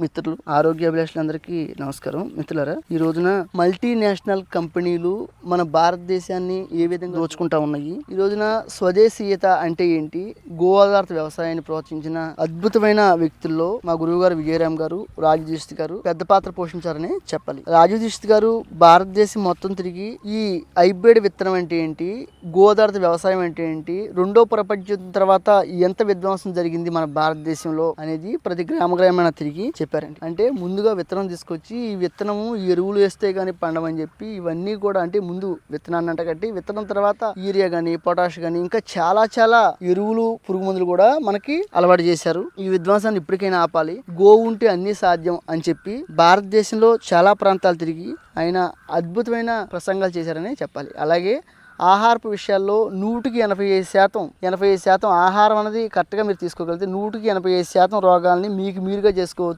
మిత్రులు ఆరోగ్య అభిలాషులందరికీ నమస్కారం. మిత్రులరా ఈ రోజున మల్టీనేషనల్ కంపెనీలు మన భారతదేశాన్ని ఏ విధంగా దోచుకుంటా ఉన్నాయి? ఈ రోజున స్వదేశీయత అంటే ఏంటి? గో వ్యవసాయాన్ని ప్రోత్సహించిన అద్భుతమైన వ్యక్తుల్లో మా గురువు గారు విజయరామ్ గారు రాజు దీక్షిత్ గారు పెద్ద పాత్ర పోషించారని చెప్పాలి. రాజు దీక్షిత్ గారు భారతదేశం మొత్తం తిరిగి ఈ హైబ్రిడ్ విత్తనం అంటే ఏంటి? గో వ్యవసాయం అంటే ఏంటి? రెండో ప్రపంచ తర్వాత ఎంత విధ్వంసం జరిగింది మన భారతదేశంలో అనేది ప్రతి గ్రామ గ్రామాన తిరిగి చెప్పారండి. అంటే ముందుగా విత్తనం తీసుకొచ్చి ఈ విత్తనము ఈ ఎరువులు వేస్తే కానీ పండమని చెప్పి ఇవన్నీ కూడా అంటే ముందు విత్తనాన్ని అంట కట్టి విత్తనం తర్వాత యూరియా కానీ పొటాష్ కానీ ఇంకా చాలా చాలా ఎరువులు పురుగు మందులు కూడా మనకి అలవాటు చేశారు. ఈ విధ్వంసాన్ని ఇప్పటికైనా ఆపాలి. గోవు ఉంటే అన్ని సాధ్యం అని చెప్పి భారతదేశంలో చాలా ప్రాంతాలు తిరిగి ఆయన అద్భుతమైన ప్రసంగాలు చేశారని చెప్పాలి. అలాగే ఆహారపు విషయాల్లో నూటికి ఎనభై ఐదు శాతం ఎనభై ఐదు శాతం ఆహారం అనేది కరెక్ట్గా మీరు తీసుకోగలిగితే నూటికి ఎనభై ఐదు శాతం రోగాల్ని మీకు మీరుగా చేసుకోవచ్చు.